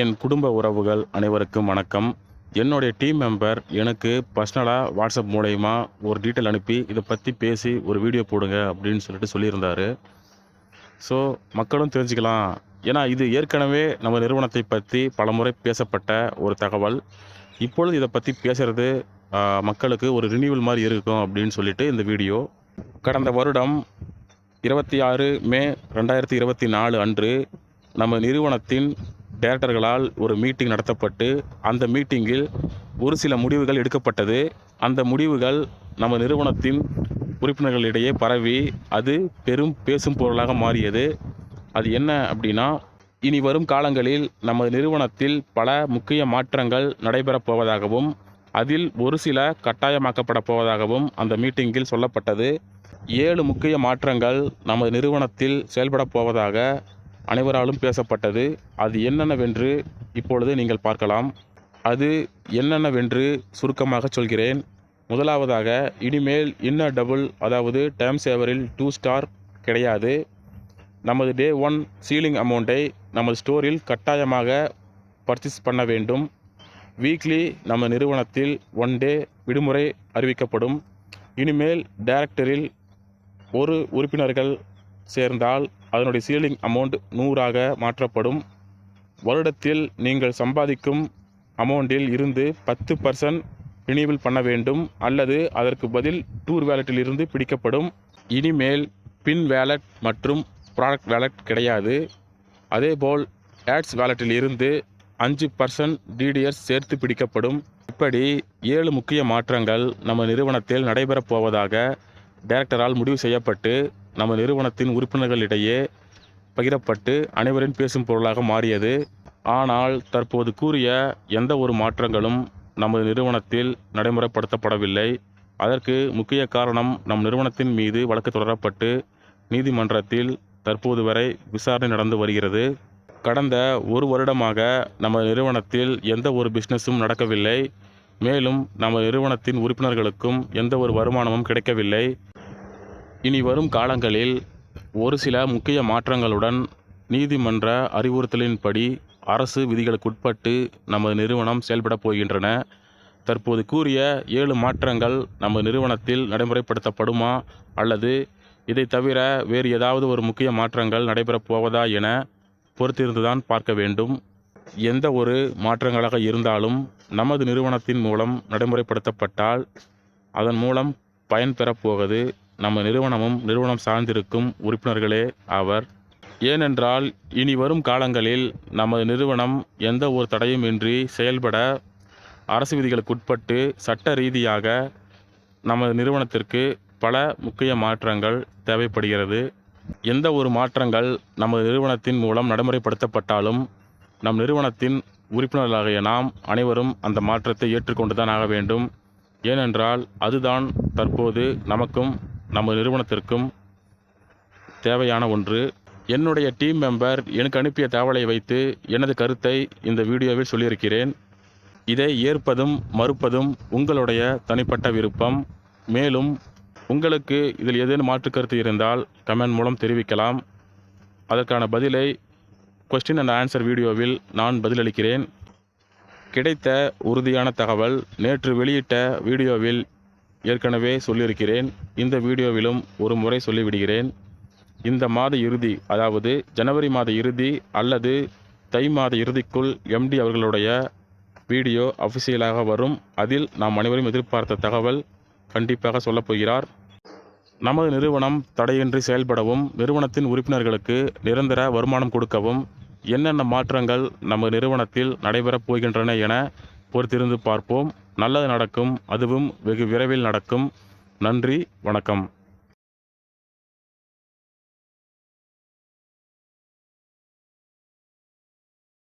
என் குடும்ப உறவுகள் அனைவருக்கும் வணக்கம். என்னுடைய டீம் மெம்பர் எனக்கு பர்சனலாக வாட்ஸ்அப் மூலயமா ஒரு டீட்டெயில் அனுப்பி இதை பற்றி பேசி ஒரு வீடியோ போடுங்க அப்படின்னு சொல்லிட்டு சொல்லியிருந்தாரு. ஸோ மக்களும் தெரிஞ்சுக்கலாம். ஏன்னா இது ஏற்கனவே நம்ம நிறுவனத்தை பற்றி பலமுறை பேசப்பட்ட ஒரு தகவல். இப்பொழுது இதை பற்றி பேசுகிறது மக்களுக்கு ஒரு ரினியூவல் மாதிரி இருக்கும் அப்படின்னு சொல்லிட்டு இந்த வீடியோ கடந்த வருடம் இருபத்தி ஆறு மே ரெண்டாயிரத்தி இருபத்தி நாலு அன்று நம்ம நிறுவனத்தின் டைரக்டர்களால் ஒரு மீட்டிங் நடத்தப்பட்டு அந்த மீட்டிங்கில் ஒரு சில முடிவுகள் எடுக்கப்பட்டது. அந்த முடிவுகள் நம்ம நிறுவனத்தின் உறுப்பினர்களிடையே பரவி அது பெரும் பேசும் பொருளாக மாறியது. அது என்ன அப்படின்னா இனி வரும் காலங்களில் நமது நிறுவனத்தில் பல முக்கிய மாற்றங்கள் நடைபெறப் போவதாகவும் அதில் ஒரு சில கட்டாயமாக்கப்பட போவதாகவும் அந்த மீட்டிங்கில் சொல்லப்பட்டது. ஏழு முக்கிய மாற்றங்கள் நமது நிறுவனத்தில் செயல்படப் போவதாக அனைவராலும் பேசப்பட்டது. அது என்னென்னவென்று இப்பொழுது நீங்கள் பார்க்கலாம். அது என்னென்னவென்று சுருக்கமாக சொல்கிறேன். முதலாவதாக இனிமேல் இன்னர் டபுள் அதாவது டைம் சேவரில் டூ ஸ்டார் கிடையாது. நமது டே ஒன் சீலிங் அமௌண்ட்டை நமது ஸ்டோரில் கட்டாயமாக பர்ச்சேஸ் பண்ண வேண்டும். வீக்லி நம்ம நிறுவனத்தில் ஒன் டே விடுமுறை அறிவிக்கப்படும். இனிமேல் டைரக்டரில் ஒரு உறுப்பினர்கள் சேர்ந்தால் அதனுடைய சீலிங் அமௌண்ட் நூறாக மாற்றப்படும். வருடத்தில் நீங்கள் சம்பாதிக்கும் அமௌண்ட்டில் இருந்து பத்து பர்சன்ட் ரினியூவல் பண்ண வேண்டும். அல்லது அதற்கு பதில் டூர் வேலட்டில் இருந்து பிடிக்கப்படும். இனிமேல் பின் வேலட் மற்றும் ப்ராடக்ட் வேலட் கிடையாது. அதேபோல் ஆட்ஸ் வேலட்டில் இருந்து அஞ்சு பர்சன்ட் டிடிஎஸ் சேர்த்து பிடிக்கப்படும். இப்படி ஏழு முக்கிய மாற்றங்கள் நம்ம நிறுவனத்தில் நடைபெறப் போவதாக டைரக்டரால் முடிவு செய்யப்பட்டு நம்ம நிறுவனத்தின் உறுப்பினர்களிடையே பகிரப்பட்டு அனைவரின் பேசும் பொருளாக மாறியது. ஆனால் தற்போது கூறிய எந்த ஒரு மாற்றங்களும் நமது நிறுவனத்தில் நடைமுறைப்படுத்தப்படவில்லை. அதற்கு முக்கிய காரணம் நம் நிறுவனத்தின் மீது வழக்கு தொடரப்பட்டு நீதிமன்றத்தில் தற்போது வரை விசாரணை நடந்து வருகிறது. கடந்த ஒரு வருடமாக நம்ம நிறுவனத்தில் எந்த ஒரு பிஸ்னஸும் நடக்கவில்லை. மேலும் நமது நிறுவனத்தின் உறுப்பினர்களுக்கும் எந்த ஒரு வருமானமும் கிடைக்கவில்லை. இனி வரும் காலங்களில் ஒரு சில முக்கிய மாற்றங்களுடன் நீதிமன்ற அறிவுறுத்தலின்படி அரசு விதிகளுக்குட்பட்டு நமது நிறுவனம் செயல்படப் போகின்றன. தற்போது கூறிய ஏழு மாற்றங்கள் நமது நிறுவனத்தில் நடைமுறைப்படுத்தப்படுமா அல்லது இதை தவிர வேறு ஏதாவது ஒரு முக்கிய மாற்றங்கள் நடைபெறப் போவதா என பொறுத்திருந்துதான் பார்க்க வேண்டும். எந்த ஒரு மாற்றங்களாக இருந்தாலும் நமது நிறுவனத்தின் மூலம் நடைமுறைப்படுத்தப்பட்டால் அதன் மூலம் பயன்பெறப் பெறப்போவது நம்ம நிறுவனமும் நிறுவனம் சார்ந்திருக்கும் உறுப்பினர்களே ஆவர் ஏனென்றால் இனி வரும் காலங்களில் நமது நிறுவனம் எந்த ஒரு தடையும் இன்றி செயல்பட அரசு விதிகளுக்குட்பட்டு சட்ட ரீதியாக நமது நிறுவனத்திற்கு பல முக்கிய மாற்றங்கள் தேவைப்படுகிறது. எந்த ஒரு மாற்றங்கள் நமது நிறுவனத்தின் மூலம் நடைமுறைப்படுத்தப்பட்டாலும் நம் நிறுவனத்தின் உறுப்பினர்களாகிய நாம் அனைவரும் அந்த மாற்றத்தை ஏற்றுக்கொண்டுதான் ஆக வேண்டும். ஏனென்றால் அதுதான் தற்போது நமக்கும் நமது நிறுவனத்திற்கும் தேவையான ஒன்று. என்னுடைய டீம் மெம்பர் எனக்கு அனுப்பிய தகவலை வைத்து எனது கருத்தை இந்த வீடியோவில் சொல்லியிருக்கிறேன். இதை ஏற்பதும் மறுப்பதும் உங்களுடைய தனிப்பட்ட விருப்பம். மேலும் உங்களுக்கு இதில் ஏதேனும் மாற்று கருத்து இருந்தால் கமெண்ட் மூலம் தெரிவிக்கலாம். அதற்கான பதிலை கொஸ்டின் அண்ட் ஆன்சர் வீடியோவில் நான் பதிலளிக்கிறேன். கிடைத்த உறுதியான தகவல் நேற்று வெளியிட்ட வீடியோவில் ஏற்கனவே சொல்லியிருக்கிறேன். இந்த வீடியோவிலும் ஒரு முறை சொல்லிவிடுகிறேன். இந்த மாத இறுதி அதாவது ஜனவரி மாத இறுதி அல்லது தை மாத இறுதிக்குள் எம்டி அவர்களுடைய வீடியோ அஃபிஷியலாக வரும். அதில் நாம் அனைவரும் எதிர்பார்த்த தகவல் கண்டிப்பாக சொல்லப்போகிறார் நமது நிறுவனம் தடையின்றி செயல்படவும் நிறுவனத்தின் உறுப்பினர்களுக்கு நிரந்தர வருமானம் கொடுக்கவும் என்னென்ன மாற்றங்கள் நமது நிறுவனத்தில் நடைபெறப் போகின்றன என பொறுத்திருந்து பார்ப்போம். நல்லது நடக்கும். அதுவும் வெகு விரைவில் நடக்கும். நன்றி. வணக்கம்.